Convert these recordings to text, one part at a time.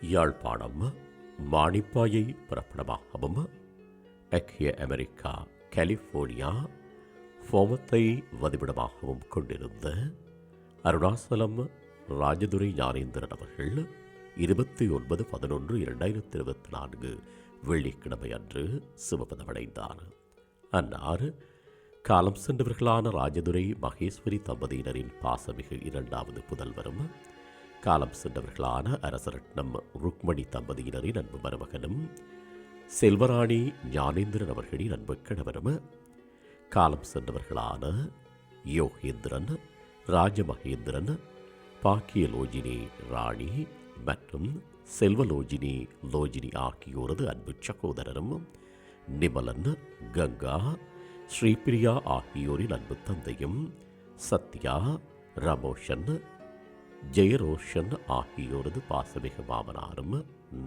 யாழ்ப்பாணம் மாணிப்பாயை புறப்படமாகவும் ஐக்கிய America California ஃபோமத்தை வதிவிடமாகவும் கொண்டிருந்த அருணாசலம் ராஜதுரை ஞானேந்திரன் அவர்கள் இருபத்தி ஒன்பது பதினொன்று இரண்டாயிரத்தி இருபத்தி நான்கு வெள்ளிக்கிழமை அன்று சிவபதமடைந்தார். அன்னார் காலம் சென்றவர்களான ராஜதுரை மகேஸ்வரி தம்பதியினரின் பாசமிகு இரண்டாவது புதல்வரும் காலம் சென்றவர்களான அரசரட்னம் ருக்மணி தம்பதியினரின் அன்பு மருமகனும் செல்வராணி ஞானேந்திரன் அவர்களின் அன்பு கணவரும் காலம் சென்றவர்களான யோகேந்திரன் ராஜமகேந்திரன் பாக்கியலோஜினி ராணி மற்றும் செல்வலோஜினி லோஜினி ஆகியோரது அன்பு சகோதரரும் நிமலன் கங்கா ஸ்ரீபிரியா ஆகியோரின் அன்பு தந்தையும் சத்யா ரமோஷன் ஜெயரோஷன் ஆகியோரது பாசமிக மாமனாரும்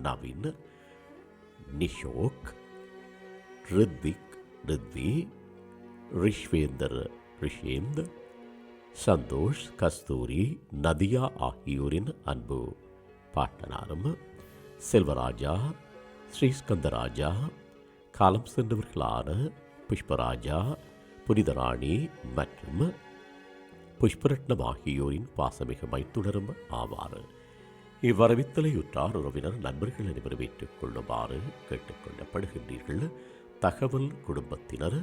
நவீன் நிஷோக் ரித்விக் ரித்வி ரிஷ்வேந்தர் ரிஷேந்த் சந்தோஷ் கஸ்தூரி நதியா ஆகியோரின் அன்பு பாட்டனாரும் செல்வராஜா ஸ்ரீஸ்கந்தராஜா காலம் சென்றவர்களான புஷ்பராஜா புனிதராணி மற்றும் புஷ்பரட்னம் ஆகியோரின் பாசமிகு மைத்துணரும் ஆவார். இவ்வரவித்தலையுற்றார் உறவினர் நண்பர்கள் அனைவரும் ஏற்றுக் கொள்ளுமாறு கேட்டுக்கொள்ளப்படுகின்றீர்கள் தகவல் குடும்பத்தினர்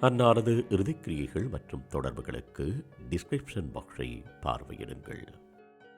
அன்னாரது இறுதிக்கிரியைகள் மற்றும் தொடர்புகளுக்கு டிஸ்கிரிப்ஷன் பாக்ஸை பார்வையிடுங்கள்.